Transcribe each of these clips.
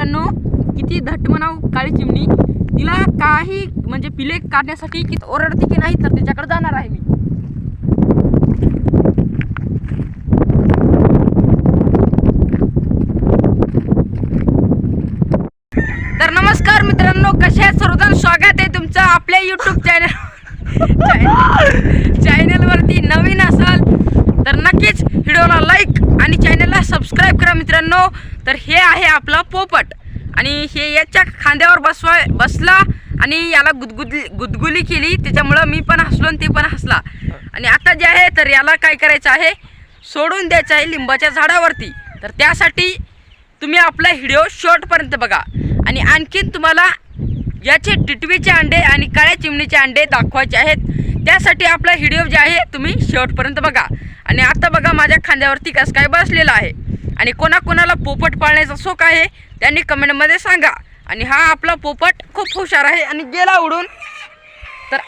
मित्रांनो किती धट म्हणाव काळी चिमणी. तिला काही म्हणजे पिले काढण्यासाठी किती ओरडते की नाही तर तिच्याकडे जाणार आहे मी. तर नमस्कार मित्रांनो कसे आहेत सर्वजण? स्वागत आहे तुमचं आपल्या युट्यूब चॅनल चॅनलवरती नवीन असाल तर नक्कीच व्हिडिओला लाईक आणि चॅनलला सबस्क्राईब करा मित्रांनो. तर हे आहे आपलं पोपट. आणि हे याच्या खांद्यावर बसवा बसला आणि याला गुदगुदली गुदगुली केली. त्याच्यामुळं मी पण हसलो आणि ते पण हसला. आणि आता जे आहे तर याला काय करायचं आहे? सोडून द्यायचं आहे लिंबाच्या झाडावरती. तर त्यासाठी तुम्ही आपला व्हिडिओ शॉर्टपर्यंत बघा. आणि आणखीन तुम्हाला याचे टिटवीचे अंडे आणि काळ्या चिमणीचे अंडे दाखवायचे आहेत. त्यासाठी आपला व्हिडिओ जे आहे तुम्ही शेवटपर्यंत बघा. आणि आता बघा माझ्या खांद्यावरती कसं काय बसलेला आहे. आणि कोणाकोणाला पोपट पाळण्याचा शोक आहे त्यांनी कमेंटमध्ये सांगा. आणि हा आपला पोपट खूप हुशार आहे आणि गेला उडून. तर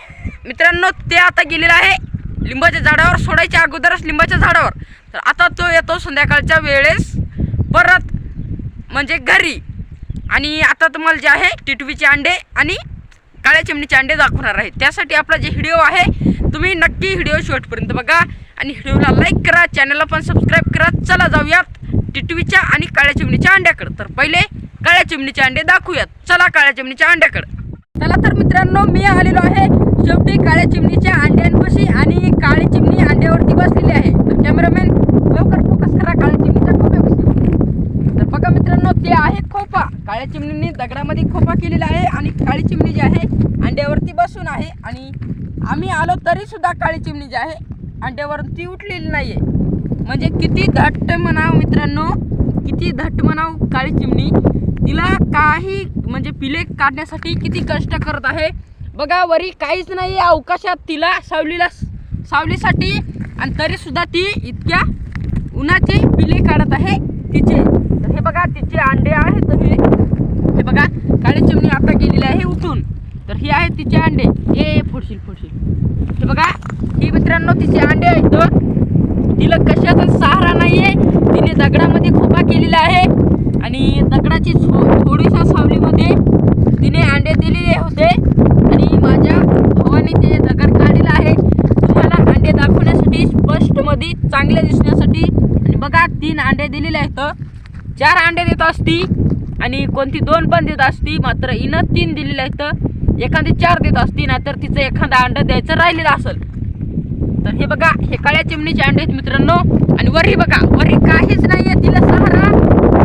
मित्रांनो ते आता गेलेलं आहे लिंबाच्या झाडावर सोडायच्या अगोदरच लिंबाच्या झाडावर. तर आता तो येतो संध्याकाळच्या वेळेस परत म्हणजे घरी. आणि आता तुम्हाला जे आहे टिटवीचे अंडे आणि काळ्या चिमणीचे अंडे दाखवणार आहे. त्यासाठी आपला जे व्हिडिओ आहे तुम्ही नक्की व्हिडिओ शेवटपर्यंत बघा. आणि व्हिडिओला लाईक करा चॅनलला पण सबस्क्राईब करा. चला जाऊयात. टिटवीच्या आणि काळ्या चिमणीच्या अंड्याकडं. तर पहिले काळ्या चिमणीचे अंडे दाखवूयात. चला काळ्या चिमणीच्या अंड्याकडं. चला तर मित्रांनो मी आलेलो आहे. शेवटी काळ्या चिमणीच्या अंड्यांपाशी आणि काळी चिमणी अंड्यावरती बसलेली आहे. तर कॅमेरामॅन लवकर फोकस करा. काळ्या चिमणीच्या खोप्यापाशी तर बघा मित्रांनो ते आहे खोपा. काळ्या चिमणीने दगडामध्ये खोपा केलेला आहे आणि काळी चिमणी जी आहे अंड्यावरती बसून आहे. आणि आम्ही आलो तरी सुद्धा काळी चिमणी जी आहे अंड्यावरती उठलेली नाही आहे म्हणजे किती धट्ट म्हणाव मित्रांनो? किती धट्ट म्हणाव? काळी चिमणी. तिला काही म्हणजे पिले काढण्यासाठी किती कष्ट करत आहे? बघा वरी काहीच नाही अवकाशात तिला सावलीला सावलीसाठी आणि तरीसुद्धा ती इतक्या उन्हाचे पिले काढत आहे तिचे. तर हे बघा तिचे अंडे आहेत. हे हे बघा काळी चिमणी आता गेलेली आहे उठून. तर हे आहेत तिचे अंडे. हे फोडशील फोडशील. हे बघा ही मित्रांनो तिचे अंडे आहेत. तिला कशाचा सहारा नाही आहे तिने दगडामध्ये खोपा केलेला आहे. आणि दगडाची छो थोडीशा सावलीमध्ये तिने अंडे दिलेले होते. आणि माझ्या भावाने ते दगड काढलेला आहे. तुम्हाला अंडे दाखवण्यासाठी स्पष्टमध्ये चांगले दिसण्यासाठी. आणि बघा तीन अंडे दिलेले आहेत. चार अंडे देत असती आणि कोणती दोन पण देत असती. मात्र इनं तीन दिलेले आहेत. एखादी चार देत असती नाहीतर तिचं एखादा अंडं द्यायचं राहिलेलं असेल. तर हे बघा हे काळ्या चिमणीचे अंडे आहेत मित्रांनो. आणि वरी बघा वरी काहीच नाही आहे तिला सहारा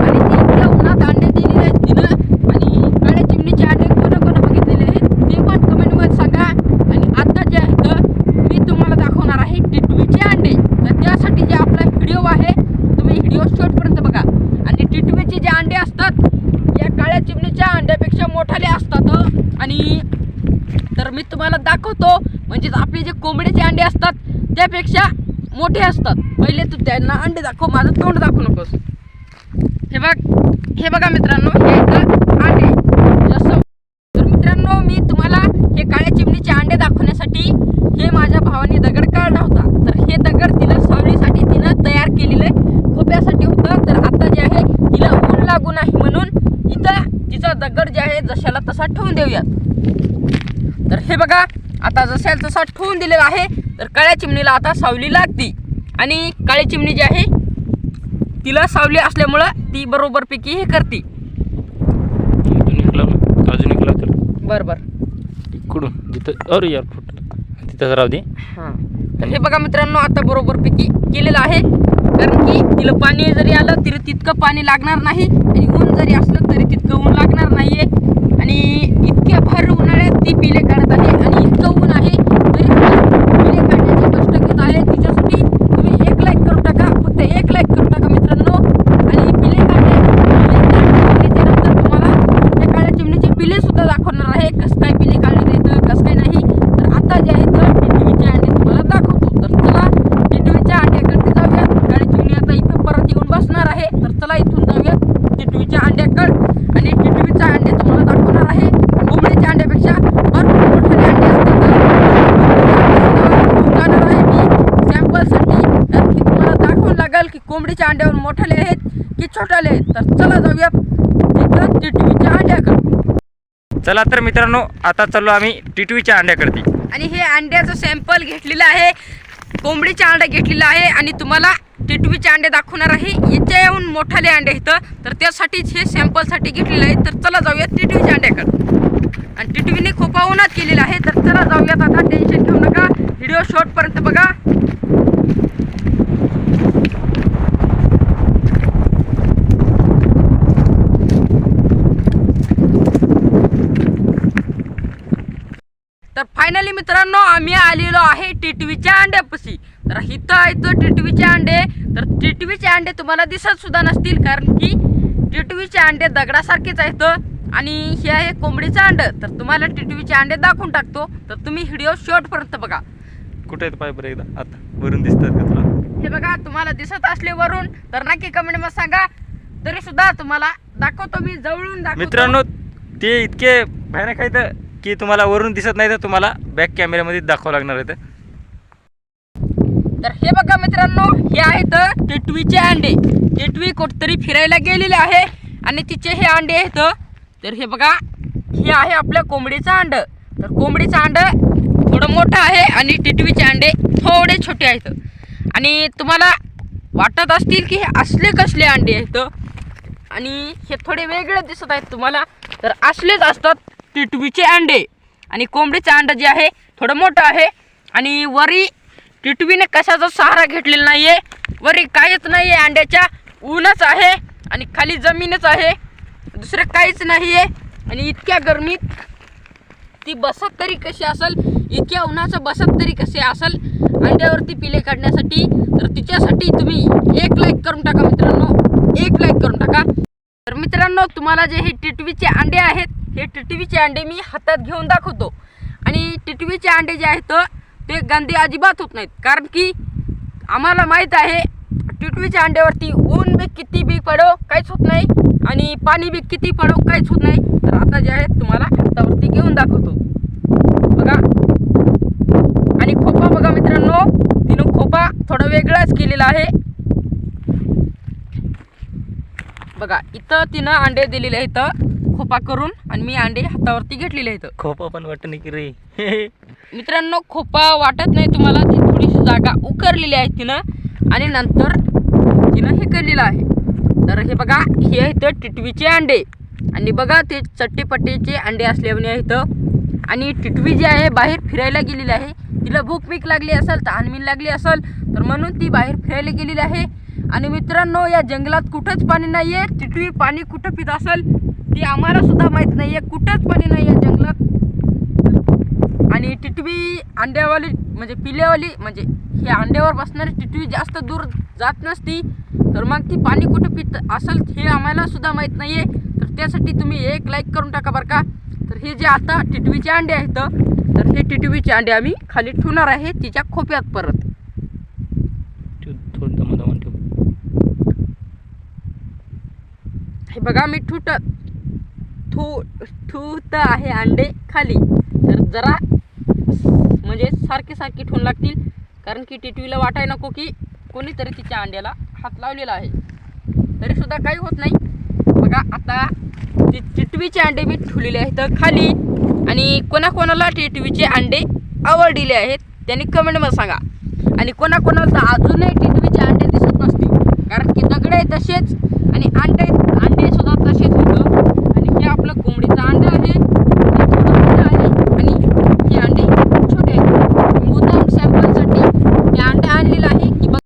आणि ती इतक्या उन्हात अंडे दिलेले आहेत तिनं. आणि काळ्या चिमणीचे अंडे कोणा कोणा बघितलेले आहेत ते पण कमेंटमध्ये सांगा. आणि आता जे आहे मी तुम्हाला दाखवणार आहे टिटवीचे अंडे. तर त्यासाठी जे आपला व्हिडिओ आहे तुम्ही व्हिडिओ शेवटपर्यंत बघा. आणि टिटवीचे जे अंडे असतात या काळ्या चिमणीच्या अंड्यापेक्षा मोठाले असतात आणि तर मी तुम्हाला दाखवतो. म्हणजेच आपले जे कोंबडीचे अंडे असतात त्यापेक्षा मोठे असतात. पहिले तू त्यांना अंडे दाखव माझं तोंड दाखवू नकोस. हे बघ हे बघा मित्रांनो हे अंडे. जसं तर मित्रांनो मी तुम्हाला हे काळ्या चिमणीचे अंडे दाखवण्यासाठी हे माझ्या भावाने दगड काढला होता. तर हे दगड तिला सावलीसाठी तिनं तयार केलेलं खोप्यासाठी होतं. तर आता जे आहे तिला ऊन लागू नाही म्हणून इथं तिचा दगड जे आहे जशाला तसा ठेवून देऊयात. हे बघा आता जशाला तसा ठेवून दिलेला आहे तर काळ्या चिमणीला आता सावली लागती. आणि काळी चिमणी जी आहे तिला सावली असल्यामुळं ती बरोबरपैकी हे करते. बरं बरं. इकडून जिथं अरे यार फुटलं तिथंच राहू दे. हां. तर हे बघा मित्रांनो आता बरोबरपैकी केलेलं आहे. कारण की तिला पाणी जरी आलं तरी तितकं पाणी लागणार नाही. आणि ऊन जरी असलं तरी तितकं ऊन लागणार नाहीये आणि इतक्या भर उन्हाळ्यात ती पिले काढत आहे आणि इतकं ऊन आहे तरी सुद्धा पिले काढण्याचे कष्ट घेत आहे तिच्यासाठी तुम्ही एक लाईक करून टाका फक्त एक लाईक करून टाका मित्रांनो आणि पिले काढण्याचे नंतर तुम्हाला त्या काळ्या चिमणीचे पिले सुद्धा दाखवणार आहे कसं काय पिले काढले येतं कसं काय नाही तर आता जे आहे तर टिटवीचे अंडे तुम्हाला दाखवतो तर चला टिटवीच्या अंड्याकडे जाऊयात काळी चिमणी आता इथं परत येऊन बसणार आहे तर चला इथून जाऊयात टिटवीच्या अंड्याकडे आणि टिटवीचा अंडे तुम्हाला दाखवणार आहे कोंबडीच्या अंड्यापेक्षा भरपूर मोठाले अंडे असतात दुकानावर आहे मी सॅम्पलसाठी कारण की तुम्हाला दाखवून लागेल की कोंबडीच्या अंड्यावर मोठाले आहेत की छोटाले आहेत. तर चला जाऊयात इथं टिटवीच्या अंड्याकडे. चला तर मित्रांनो आता चाललो आम्ही टिटवीच्या अंड्याकडे आणि हे अंड्याचं सॅम्पल घेतलेलं आहे. कोंबडीचे अंडे घेतलेलं आहे आणि तुम्हाला टिटवीचे अंडे दाखवणार आहे. याच्याहून मोठाले अंडे इथं तर त्यासाठीच हे सॅम्पलसाठी घेतलेलं आहे. तर चला जाऊयात टिटवीच्या अंड्याकडे. आणि टिटवीने खोपा उन्हात केलेला आहे. तर चला जाऊयात आता. टेन्शन घेऊ नका. व्हिडिओ शॉर्टपर्यंत बघा. तर फायनली मित्रांनो आम्ही आलेलो आहे टिटवीच्या अंड्यापाशी. तर इथं आहे तो टिटवीचे अंडे. तर टिटवीचे अंडे तुम्हाला दिसत सुद्धा नसतील कारण की टिटवीचे अंडे दगडासारखेच आहेत. आणि हे आहे कोंबडीचं अंड. तर तुम्हाला टिटवीचे अंडे दाखवून टाकतो. तर तुम्ही व्हिडिओ शॉर्टपर्यंत बघा. कुठे आहेत पाय बरं एकदा? आता वरून दिसतात का तुला? हे बघा तुम्हाला दिसत असले वरून. तर नक्की कमेंटमध्ये सांगा. तरी सुद्धा तुम्हाला दाखवतो मी जवळून दाखवतो. मित्रांनो ते इतके भयानक आहेत. की तुम्हाला वरून दिसत नाही तर तुम्हाला बॅक कॅमेऱ्यामध्ये दाखवावं लागणार आहेत तर हे बघा मित्रांनो हे आहेत टिटवीचे अंडे. टिटवी कुठतरी फिरायला गेलेले आहे आणि तिचे हे अंडे आहेत तर हे बघा हे आहे आपल्या कोंबडीचं अंड. तर कोंबडीचं अंड थोडं मोठं आहे आणि टिटवीचे अंडे थोडे छोटे आहेत. आणि तुम्हाला वाटत असतील की हे असले कसले अंडे आहेत आणि हे थोडे वेगळे दिसत आहेत तुम्हाला. तर असलेच असतात. टिटवीचे अंडे. आणि कोंबडीचं अंडं जे आहे थोडं मोठं आहे. आणि वरी टिटवीने कशाचा सहारा घेतलेला नाही आहे वरी काहीच नाही आहे अंड्याच्या ऊनच आहे आणि खाली जमीनच आहे. दुसरं काहीच नाही आहे आणि इतक्या गरमीत ती बसत तरी कशी असेल? इतक्या उन्हाचं बसत तरी कसे असेल? अंड्यावरती पिले काढण्यासाठी तर तिच्यासाठी तुम्ही एक लाईक करून टाका मित्रांनो. एक लाईक करून टाका. तर मित्रांनो तुम्हाला जे हे टिटवीचे अंडे आहेत हे टिटवीचे अंडे मी हातात घेऊन दाखवतो. आणि टिटवीचे अंडे जे आहेत ते गंदे अजिबात होत नाहीत. कारण की आम्हाला माहीत आहे टिटवीच्या अंड्यावरती ऊन बी किती बी पडो काहीच होत नाही. आणि पाणी बी किती पडो काहीच होत नाही. तर आता जे आहे तुम्हाला हातावरती घेऊन दाखवतो. बघा. आणि खोपा बघा मित्रांनो. तिनं खोपा थोडा वेगळाच केलेला आहे. बघा इथं तिनं अंडे दिलेले आहेत. खोपा करून आणि मी अंडे हातावरती घेतलेले आहेत. खोपा पण वाटत नाही की रे. मित्रांनो खोपा वाटत नाही तुम्हाला ती थोडीशी जागा उकरलेली आहे तिनं. आणि नंतर तिनं हे केलेलं आहे. तर हे बघा हे आहेत टिटवीचे अंडे. आणि बघा ते चट्टेपट्टीचे अंडे असल्याने आहेत. आणि टिटवी जी आहे बाहेर फिरायला गेलेली आहे. तिला भूक पीक लागली असेल तहानमीन लागली असेल तर म्हणून ती बाहेर फिरायला गेलेली आहे. आणि मित्रांनो या जंगलात कुठंच पाणी नाही आहे टिटवी पाणी कुठं पित असेल? ती आम्हाला सुद्धा माहीत नाही आहे कुठंच पाणी नाही आहे जंगलात. आणि टिटवी अंड्यावाली म्हणजे पिल्यावाली म्हणजे हे अंड्यावर बसणारी टिटवी जास्त दूर जात नसती तर मग ती पाणी कुठं पित असेल हे आम्हाला सुद्धा माहीत नाही आहे तर त्यासाठी तुम्ही एक लाईक करून टाका बरं का. तर हे जे आता टिटवीचे अंडे आहेत तर हे टिटवीचे अंडे आम्ही खाली ठेवणार आहे तिच्या खोप्यात परत. हे बघा मी ठुट ठू ठूत आहे अंडे खाली. तर जरा म्हणजे सारखे सारखे ठेवून लागतील. कारण की टिटवीला वाटाय नको की कोणीतरी तिच्या अंड्याला हात लावलेला आहे. तरीसुद्धा काही होत नाही. बघा आता ती टिटवीचे अंडे मी ठेवलेले आहेत खाली. आणि कोणाकोणाला टिटवीचे अंडे आवडलेले आहेत त्यांनी कमेंटमध्ये सांगा. आणि कोणाकोणाला तर अजूनही टिटवीचे अंडे दिसत नसतील. कारण की दगडे तसेच. आणि अंडे अंडे सुद्धा तसेच होतं. आणि कोंबडीचं अंडं आहे हे आहे आणि हे अंडी छोटे आहेत. मुद्दाम सॅम्पलसाठी हे अंडे आणलेलं आहे की बघ.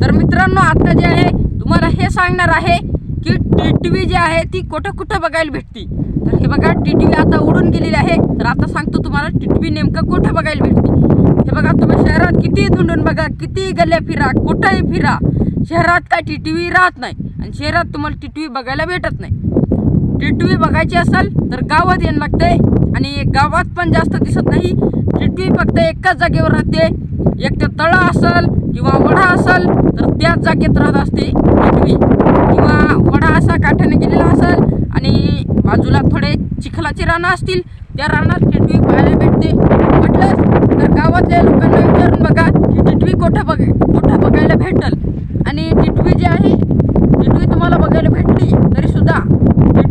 तर मित्रांनो आता जे आहे तुम्हाला हे सांगणार आहे की टी टी टिटवी जी आहे ती कुठं कुठं बघायला भेटती? तर हे बघा टी टिटवी आता उडून गेलेली आहे. तर आता सांगतो तुम्हाला टी टिटवी नेमकं कुठं बघायला भेटते? हे बघा तुम्ही शहरात किती धुंडून बघा किती गल्ल्या फिरा कुठंही फिरा. शहरात काय टी टी व्ही राहत नाही आणि शहरात तुम्हाला टी टी टिटवी बघायला भेटत नाही. टिटवी बघायची असेल तर गावात येणं लागते आणि गावात पण जास्त दिसत नाही. टिटवी फक्त एकाच जागेवर राहते. एक तर तळा असेल किंवा वडा असेल तर त्याच जागेत राहत असते टिटवी किंवा वडा असा काठ्याने गेलेला असेल आणि बाजूला थोडे चिखलाचे रानं असतील त्या रानात टिटवी पाहायला भेटते. म्हटलं तर गावातल्या लोकांना विचारून बघा की टिटवी कुठं बघ कुठं बघायला भेटल. आणि टिटवी जी आहे टिटवी तुम्हाला बघायला भेटली तरीसुद्धा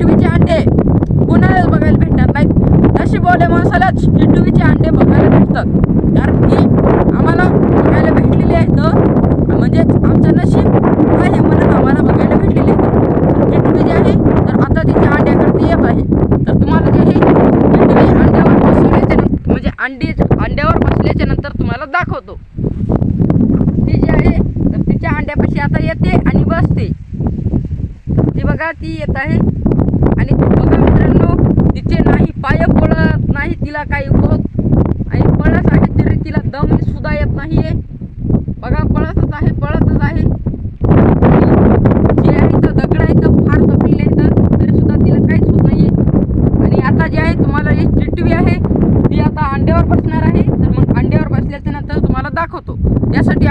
टिटवीचे अंडे. कोणालाच बघायला भेटणार नाहीत. नशिबवाले माणसालाच टिटवीचे अंडे बघायला भेटतात. कारण की आम्हाला बघायला भेटलेले आहेत. म्हणजेच आमचं नशीब आहे म्हणून आम्हाला बघायला भेटलेले आहेत. टिटवी जे आहे तर आता तिच्या अंड्याकडे येत आहे. तर तुम्हाला जे हे टिटवी अंड्यावर बसवल्याच्या म्हणजे अंडी अंड्यावर बसल्याच्या नंतर तुम्हाला दाखवतो. ती जी आहे तर तिच्या अंड्यापाशी आता येते आणि बसते. ती बघा ती येत आहे आणि बघा मित्रांनो तिचे नाही पाय पळत नाही तिला काही होत आणि पळत आहे तरी तिला दम सुद्धा येत नाहीये बघा पळतच आहे पळतच आहे आणि जे आहे तर दगड आहे तर फार तपलेले आहे तर तरी सुद्धा तिला काहीच होत नाहीये आणि आता जे आहे तुम्हाला जी चिटवी आहे ती आता अंड्यावर बसणार आहे तर मग अंड्यावर बसल्याच्या नंतर तुम्हाला दाखवतो त्यासाठी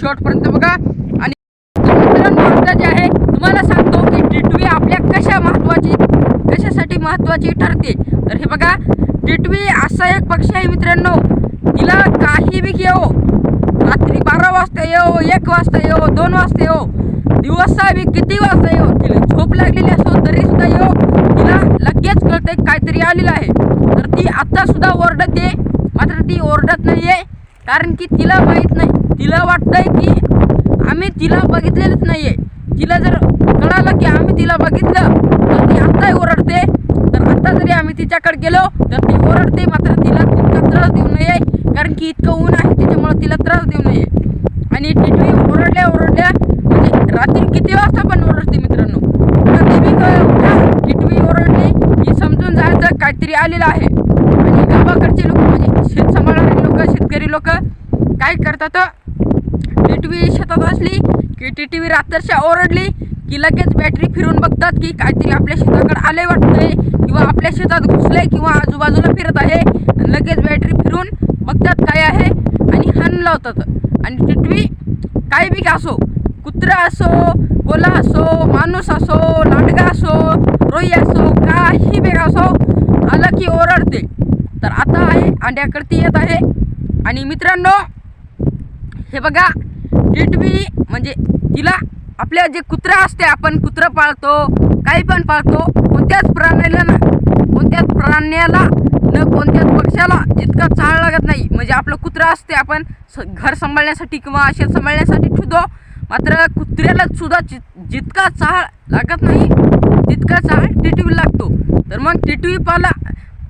शॉर्टपर्यंत बघा. आणि तर मित्रांनो जे आहे तुम्हाला सांगतो की टिटवी e आपल्या कशा महत्वाची कशासाठी महत्वाची ठरते. तर हे बघा टिटवी e असा एक पक्षी आहे मित्रांनो. तिला काही बी येऊ रात्री बारा वाजता येऊ एक वाजता येऊ दोन वाजता येऊ दिवसा बी किती वाजता येऊ तिला झोप लागलेली असो तरी सुद्धा येऊ तिला लगेच कळतंय काहीतरी आलेलं आहे. तर ती आता सुद्धा ओरडते मात्र ती ओरडत नाहीये. कारण की तिला माहीत नाही. तिला वाटतंय की आम्ही तिला बघितलेलंच नाहीये. तिला जर कळालं की आम्ही तिला बघितलं तर ती आत्ताही ओरडते. तर आत्ता जरी आम्ही तिच्याकडे गेलो तर ती ओरडते मात्र तिला तितका त्रास देऊ नये. कारण की इतकं ऊन आहे त्याच्यामुळे तिला त्रास देऊ नये. आणि टिटवी ओरडल्या ओरडल्या म्हणजे रात्री किती वाजता पण ओरडते मित्रांनो. कधी बी टिटवी ओरडली की समजून जायचं काहीतरी आलेलं आहे आणि गावाकडचे लोक म्हणजे शेत सांभाळणारे लोक लोक काय करतात? टिटवी शेतात असली की टी टी व्ही रात्रशा ओरडली की लगेच बॅटरी फिरून बघतात की काहीतरी आपल्या शेताकडे आले वाटतंय किंवा आपल्या शेतात घुसलंय किंवा आजूबाजूला फिरत आहे. लगेच बॅटरी फिरून बघतात काय आहे आणि हन लावतात. आणि टिटवी काय बी असो कुत्रा असो कोला असो माणूस असो लांडगा असो रोई असो काही बेग असो आलं की ओरडते. तर आता आहे अंड्याकडती येत आहे. आणि मित्रांनो हे बघा टिटवी म्हणजे तिला आपल्या जे कुत्रा असते आपण कुत्रं पाळतो काही पण पाळतो कोणत्याच प्राण्याला ना कोणत्याच प्राण्याला न कोणत्याच पक्षाला जितका चाळ लागत नाही. म्हणजे आपलं कुत्रा असते आपण स- घर सांभाळण्यासाठी किंवा शेत सांभाळण्यासाठी ठेवतो मात्र कुत्र्याला सुद्धा जि- जितका चाळ लागत नाही तितका चाळ टिटवी लागतो. तर मग टिटवी पाला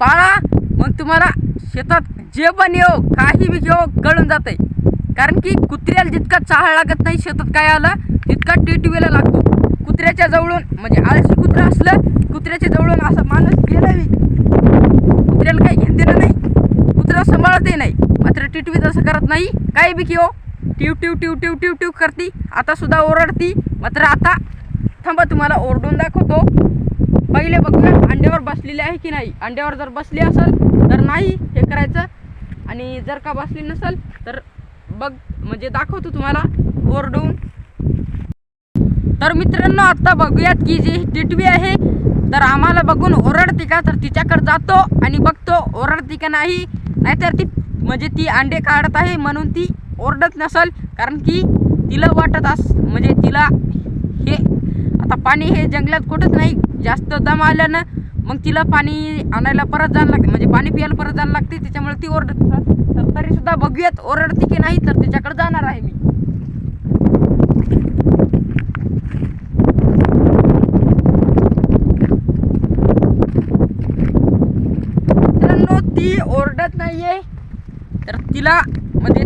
पाळा मग तुम्हाला शेतात जे पण येऊ काही बी घेऊ कळून जाते कारण की कुत्र्याला जितका चाळ लागत नाही शेतात काय आलं तितका टिटवीला लागतो. कुत्र्याच्या जवळून म्हणजे आळशी कुत्रा असलं कुत्र्याच्या जवळून असं माणूस गेला कुत्र्याला काही घेण दिलं नाही. कुत्रा सांभाळतही नाही. मात्र टिटवी तसं करत नाही. काही बी किओ टिव टिव टिव टिव टिव ट्यू करती. आता सुद्धा ओरडती. मात्र आता थांबा तुम्हाला ओरडून दाखवतो. पहिले बघूया अंड्यावर बसलेली आहे की नाही? अंड्यावर जर बसली असेल तर नाही. करायचं. आणि जर का बसली नसेल तर बघ म्हणजे दाखवतो तुम्हाला ओरडून. तर मित्रांनो आता बघूयात की जी टिटवी आहे तर आम्हाला बघून ओरडते का तर तिच्याकडे जातो आणि बघतो ओरडते का नाही. नाहीतर ती म्हणजे ती अंडे काढत आहे म्हणून ती ओरडत नसल. कारण की तिला वाटत अस म्हणजे तिला हे आता पाणी हे जंगलात कुठंच नाही जास्त दम आल्यानं मग तिला पाणी आणायला परत जायला लागते. म्हणजे पाणी प्यायला परत जायला लागते. त्याच्यामुळे ती ओरडत तर तरी सुद्धा बघूयात ओरडते की नाही तर तिच्याकडे जाणार आहे मी. मित्रांनो ती ओरडत नाहीये. तर तिला म्हणजे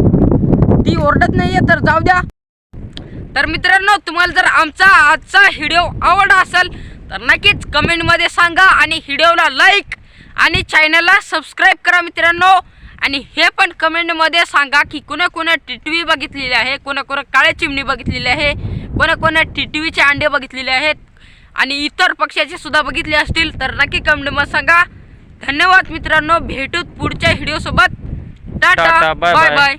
ती ओरडत नाहीये तर जाऊ द्या. तर मित्रांनो तुम्हाला जर आमचा आजचा व्हिडिओ आवडला असेल तर नक्कीच कमेंटमध्ये सांगा आणि व्हिडिओला लाईक आणि चॅनलला सबस्क्राईब करा मित्रांनो. आणि हे पण कमेंटमध्ये सांगा की कोणा कोणा टिटवी बघितलेली आहे कोणा कोणा काळ्या चिमणी बघितलेली आहे कोणा कोणा टिटवीचे अंडे बघितलेले आहेत आणि इतर पक्ष्याचे सुद्धा बघितले असतील तर नक्की कमेंटमध्ये सांगा. धन्यवाद मित्रांनो भेटूत पुढच्या व्हिडिओसोबत. टाटा. बाय. बाय